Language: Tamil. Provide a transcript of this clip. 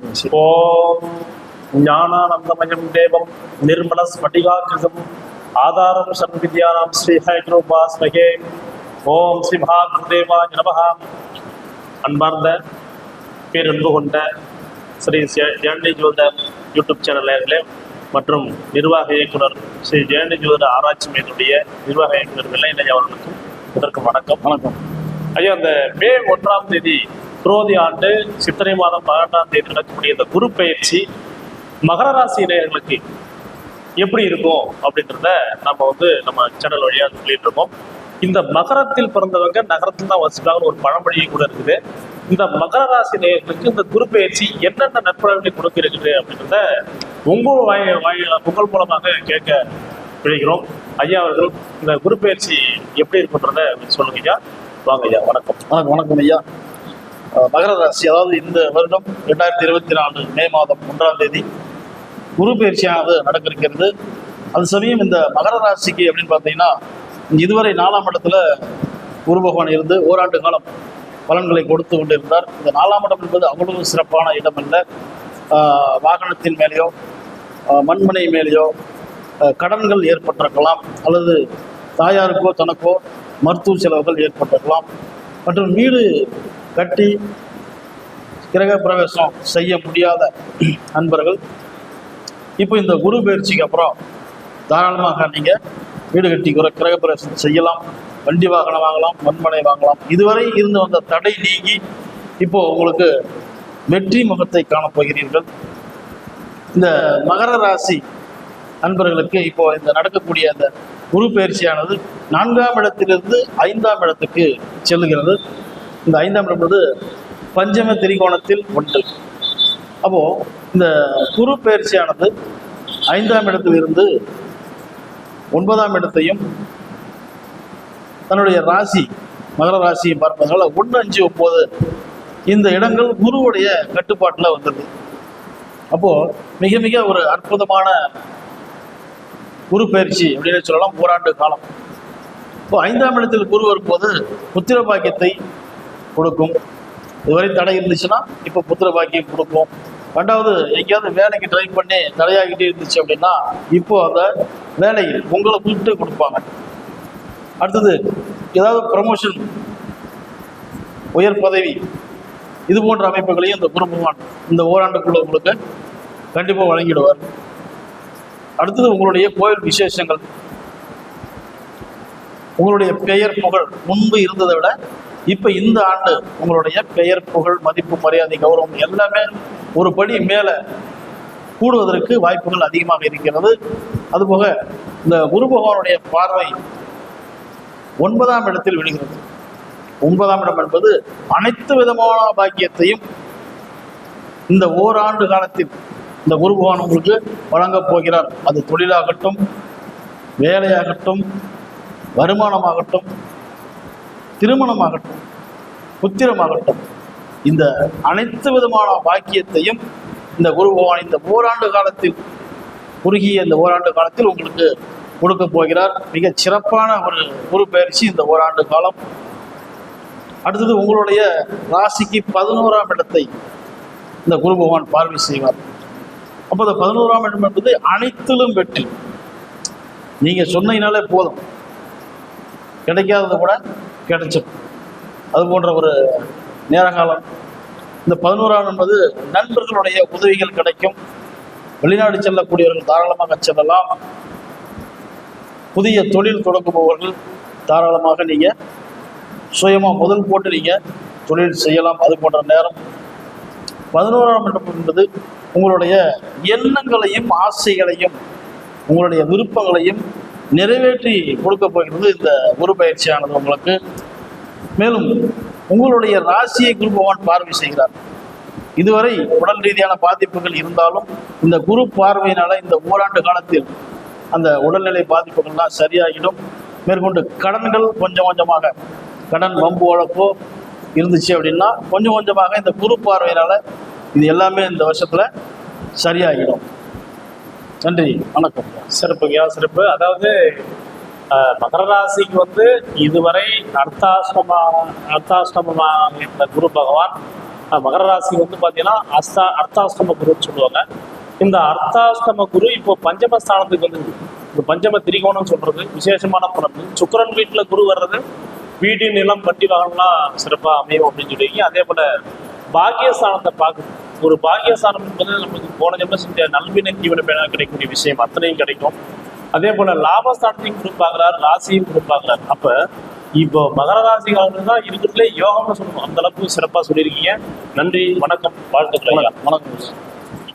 ஓம் ஞானானந்தமயம் தேவம் நிர்மல ஸ்பட்டிகாக்கிருதம் ஆதாரம் சர்வித்யானாம் ஸ்ரீ ஹயக்ரோபாஸ்மகே ஓம் ஸ்ரீ மகாகுருதேவா நமகா அன்பார்ந்த பேரன்பு கொண்ட ஸ்ரீ ஜெயண்டி ஜோதர் யூடியூப் சேனல் மற்றும் நிர்வாக இயக்குனர் ஸ்ரீ ஜெயண்டி ஜோதர் ஆராய்ச்சி மையத்துடைய நிர்வாக இயக்குனர் வெள்ளையனை அவர்களுக்கும் இதற்கு வணக்கம். வணக்கம். ஐயா அந்த மே ஒன்றாம் தேதி குரோதி ஆண்டு சித்திரை மாதம் பதினெட்டாம் தேதி நடக்கக்கூடிய இந்த குரு பயிற்சி மகர ராசி நேயர்களுக்கு எப்படி இருக்கும் அப்படின்றத நம்ம வந்து நம்ம சேனல் வழியாக சொல்லிட்டு இருக்கோம். இந்த மகரத்தில் பிறந்தவங்க நகரத்தில் தான் வசிப்பாங்க ஒரு பழமொழி கூட இருக்குது. இந்த மகர ராசி நேயர்களுக்கு இந்த குரு பயிற்சி என்னென்ன நற்பலன்களை கொடுக்கிறது அப்படின்றத உங்கள் வாய வாயில உங்கள் மூலமாக கேட்க விழுகிறோம். ஐயா அவர்கள் இந்த குரு பயிற்சி எப்படி இருக்குன்றத சொல்லுங்க ஐயா. வாங்க ஐயா வணக்கம். வணக்கம் வணக்கம் ஐயா. மகர ராசி அதாவது இந்த வருடம் ரெண்டாயிரத்தி இருபத்தி நாலு மே மாதம் ஒன்றாம் தேதி குரு பயிற்சியானது நடக்க இருக்கிறது அது சமயம் இந்த மகர ராசிக்கு அப்படின்னு பார்த்தீங்கன்னா இதுவரை நாலாம் இடத்துல குரு பகவான் இருந்து ஓராண்டு காலம் பலன்களை கொடுத்து கொண்டிருந்தார். இந்த நாலாம் இடம் என்பது அவ்வளவு சிறப்பான இடம் அல்ல. வாகனத்தின் மேலேயோ மண்மனை மேலேயோ கடன்கள் ஏற்பட்டிருக்கலாம். அல்லது தாயாருக்கோ தனக்கோ மருத்துவ செலவுகள் ஏற்பட்டிருக்கலாம். மற்றும் வீடு கட்டி கிரக பிரவேசம் செய்ய முடியாத நண்பர்கள். இப்போ இந்த குரு பயிற்சிக்கு அப்புறம் தாராளமாக நீங்கள் வீடு கட்டி கிர- கிரக பிரவேசம் செய்யலாம். வண்டி வாகனம் வாங்கலாம் மண்மனை வாங்கலாம். இதுவரை இருந்து வந்த தடை நீங்கி இப்போ உங்களுக்கு வெற்றி முகத்தை காணப்போகிறீர்கள் இந்த மகர ராசி நண்பர்களுக்கு இப்போ இந்த நடக்கக்கூடிய அந்த குரு பயிற்சியானது நான்காம் இடத்திலிருந்து ஐந்தாம் இடத்துக்கு செல்லுகிறது. இந்த ஐந்தாம் இடம் என்பது பஞ்சம திரிகோணத்தில் ஒன்று அப்போ இந்த குரு பயிற்சியானது ஐந்தாம் இடத்திலிருந்து ஒன்பதாம் இடத்தையும் தன்னுடைய ராசி மகர ராசியை பார்ப்பதனால ஒன்று அஞ்சு ஒம்பது இந்த இடங்கள் குருவுடைய கட்டுப்பாட்டில் வந்தது. அப்போ மிக மிக ஒரு அற்புதமான குரு பயிற்சி அப்படின்னு சொல்லலாம் ஓராண்டு காலம். இப்போ ஐந்தாம் இடத்தில் குரு வரும்போது புத்திர பாக்கியத்தை கொடுக்கும். இதுவரை தடை இருந்துச்சுன்னா இப்போ புத்திர பாக்கியம் கொடுக்கும். ரெண்டாவது எங்கேயாவது வேலைக்கு ட்ரை பண்ணி தடையாகிட்டே இருந்துச்சு அப்படின்னா இப்போ அந்த வேலையில் உங்களை கூப்பிட்டு கொடுப்பாங்க. அடுத்தது ஏதாவது ப்ரமோஷன் உயர் பதவி இது போன்ற அமைப்புகளையும் இந்த குரு பகவான் இந்த ஓராண்டுக்குள்ள உங்களுக்கு கண்டிப்பாக வழங்கிடுவார். அடுத்தது உங்களுடைய கோயில் விசேஷங்கள். உங்களுடைய பெயர் புகழ் முன்பு இருந்ததை விட இப்போ இந்த ஆண்டு உங்களுடைய பெயர் புகழ் மதிப்பு மரியாதை கௌரவம் எல்லாமே ஒரு படி மேலே கூடுவதற்கு வாய்ப்புகள் அதிகமாக இருக்கிறது. அதுபோக இந்த குரு பகவானுடைய பார்வை ஒன்பதாம் இடத்தில் விழுகிறது. ஒன்பதாம் இடம் என்பது அனைத்து விதமான பாக்கியத்தையும் இந்த ஓராண்டு காலத்தில் இந்த குரு பகவான் உங்களுக்கு வழங்கப் போகிறார். அது தொழிலாகட்டும் வேலையாகட்டும் வருமானமாகட்டும் திருமணமாகட்டும் புத்திரமாகட்டும் இந்த அனைத்து விதமான பாக்கியத்தையும் இந்த குரு பகவான் இந்த ஓராண்டு காலத்தில் குறுகிய இந்த ஓராண்டு காலத்தில் உங்களுக்கு கொடுக்க போகிறார். மிகச் சிறப்பான ஒரு குரு பயிற்சி இந்த ஓராண்டு காலம். அடுத்தது உங்களுடைய ராசிக்கு பதினோராம் இடத்தை இந்த குரு பகவான் பார்வை செய்வார். அப்போ இந்த பதினோராம் இடம் என்பது அனைத்திலும் வெற்றி. நீங்க சொன்னீங்கனாலே போதும். கிடைக்காதது கூட கிடைச்சிடும் அது போன்ற ஒரு நேரகாலம் இந்த பதினோராம் என்பது நண்பர்களுடைய உதவிகள் கிடைக்கும். வெளிநாடு செல்லக்கூடியவர்கள் தாராளமாக செல்லலாம். புதிய தொழில் தொடங்குபவர்கள் தாராளமாக நீங்கள் சுயமாக முதல் போட்டு நீங்கள் தொழில் செய்யலாம். அது போன்ற நேரம். பதினோராம் இடம் என்பது உங்களுடைய எண்ணங்களையும் ஆசைகளையும் உங்களுடைய விருப்பங்களையும் நிறைவேற்றி கொடுக்க போகிறது இந்த குரு பயிற்சியானது உங்களுக்கு. மேலும் உங்களுடைய ராசியை குரு பகவான் பார்வை செய்கிறார். இதுவரை உடல் ரீதியான பாதிப்புகள் இருந்தாலும் இந்த குரு பார்வையினால இந்த ஓராண்டு காலத்தில் அந்த உடல்நிலை பாதிப்புகள்லாம் சரியாகிடும். மேற்கொண்டு கடன்கள் கொஞ்சம் கொஞ்சமாக கடன் வம்பு வழக்கோ இருந்துச்சு அப்படின்னா கொஞ்சம் கொஞ்சமாக இந்த குரு பார்வையினால இது எல்லாமே இந்த வருஷத்துல சரியாகிடும். நன்றி. வணக்கம். சிறப்புங்கய்யா சிறப்பு. அதாவது மகர ராசிக்கு வந்து இதுவரை அர்த்தாஷ்டமா அர்த்தாஷ்டமமாக இருந்த குரு பகவான் மகர ராசி வந்து பார்த்தீங்கன்னா அஸ்தா அர்த்தாஷ்டம குருன்னு சொல்லுவாங்க. இந்த அர்த்தாஷ்டம குரு இப்போ பஞ்சமஸ்தானத்துக்கு வந்து இந்த பஞ்சம திரிகோணம் சொல்றது விசேஷமான பலன் சுக்கிரன் வீட்டில் குரு வர்றது வீடு நிலம் வட்டி வாகனம்லாம் சிறப்பாக அமையும் அப்படின்னு சொல்லுவீங்க அதே போல பாக்கியஸ்தானத்தை பார்க்குது ஒரு பாக்கியஸ்தானம் என்பது நமக்கு போன ஜென்ம செஞ்ச நல்வினை தீவன பேனா கிடைக்கக்கூடிய விஷயம். அத்தனையும் கிடைக்கும். அதே போல லாபஸ்தானத்தையும் கொடுப்பாங்கிறார் ராசியும் கொடுப்பாங்கிறார் அப்ப இப்போ மகர ராசிக்காரர்கள் தான் இருக்கிறதுலே யோகம்னு சொல்லணும். அந்த அளவுக்கு சிறப்பா சொல்லியிருக்கீங்க. நன்றி வணக்கம் வாழ்த்துக்கள் வணக்கம்.